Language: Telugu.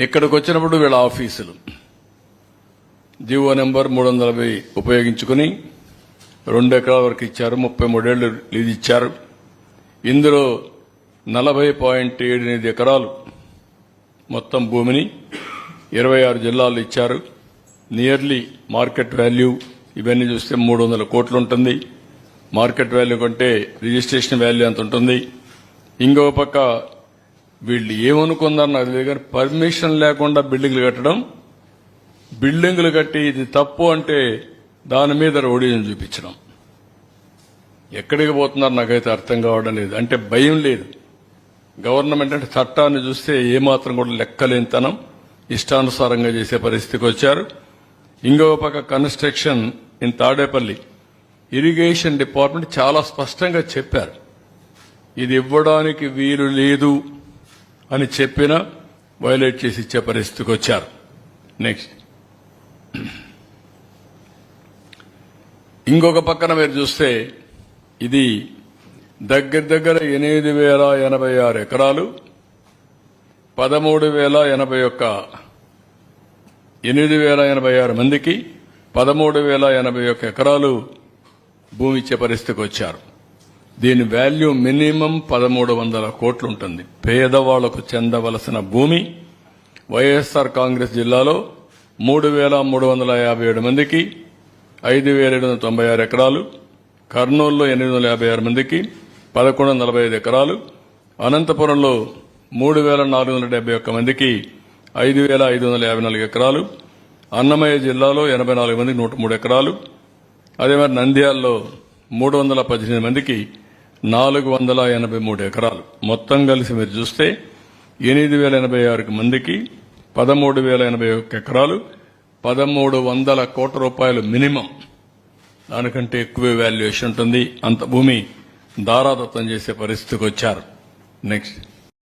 ఇక్కడికి వచ్చినప్పుడు వీళ్ళ ఆఫీసులు. జీవో నెంబర్ మూడు వందల నలభై ఉపయోగించుకుని రెండు ఎకరాల వరకు ఇచ్చారు ముప్పై మూడేళ్ళు లీజు ఇచ్చారు. ఇందులో నలభై పాయింట్ ఏడు ఎనిమిది ఎకరాలు మొత్తం భూమిని ఇరవై ఆరు జిల్లాల్లో ఇచ్చారు. నియర్లీ మార్కెట్ వాల్యూ ఇవన్నీ చూస్తే మూడు వందల కోట్లు ఉంటుంది. మార్కెట్ వాల్యూ కంటే రిజిస్ట్రేషన్ వాల్యూ ఎంత ఉంటుంది. ఇంకో పక్క వీళ్ళు ఏమనుకుందారు నాకు తెలియదు కానీ పర్మిషన్ లేకుండా బిల్డింగ్లు కట్టడం బిల్డింగ్లు కట్టి ఇది తప్పు అంటే దాని మీద రోడీని చూపించడం. ఎక్కడికి పోతున్నారు నాకైతే అర్థం కావడం లేదు. అంటే భయం లేదు. గవర్నమెంట్ అంటే చట్టాన్ని చూస్తే ఏమాత్రం కూడా లెక్కలేనితనం ఇష్టానుసారంగా చేసే పరిస్థితికి వచ్చారు. ఇంకొక పక్క construction in Tadepalli. Irrigation department చాలా స్పష్టంగా చెప్పారు. ఇది ఇవ్వడానికి వీలు లేదు. అని చెప్పినా వైలేట్ చేసి ఇచ్చే పరిస్థితికి వచ్చారు. నెక్స్ట్ ఇంకొక పక్కన మీరు చూస్తే ఇది దగ్గర దగ్గర ఎనిమిది వేల ఎనభై ఆరు ఎకరాలు పదమూడు వేల ఎనభై ఒక్క ఎనిమిది వేల ఎనభై ఆరు మందికి పదమూడు వేల ఎనభై ఒక్క ఎకరాలు భూమి ఇచ్చే పరిస్థితికి వచ్చారు. దీని వాల్యూ మినిమం పదమూడు వందల కోట్లు ఉంటుంది పేదవాళ్ళకు చెందవలసిన భూమి వైఎస్ఆర్ కాంగ్రెస్ జిల్లాలో మూడు వేల మూడు వందల యాభై ఏడు మందికి ఐదు వేల ఏడు వందల తొంభై ఆరు ఎకరాలు కర్నూలులో ఎనిమిది వందల యాభై ఆరు మందికి పదకొండు వందల నలభై ఐదు ఎకరాలు అనంతపురంలో మూడు వేల నాలుగు వందల డెబ్బై ఒక్క మందికి ఐదు వేల ఐదు వందల యాభై నాలుగు ఎకరాలు అన్నమయ్య జిల్లాలో ఎనభై నాలుగు మందికి నూట మూడు ఎకరాలు అదే మరి నంద్యాలలో మూడు వందల పద్దెనిమిది మందికి నాలుగు వందల ఎనభై మూడు ఎకరాలు. మొత్తం కలిసి మీరు చూస్తే ఎనిమిది వేల ఎనభై ఆరు మందికి పదమూడు వేల ఎనభై ఒక్క ఎకరాలు పదమూడు వందల కోట్ల రూపాయలు మినిమం. దానికంటే ఎక్కువ వాల్యుయేషన్ ఉంటుంది. అంత భూమి దారాదత్తం చేసే పరిస్థితికి వచ్చారు. నెక్స్ట్.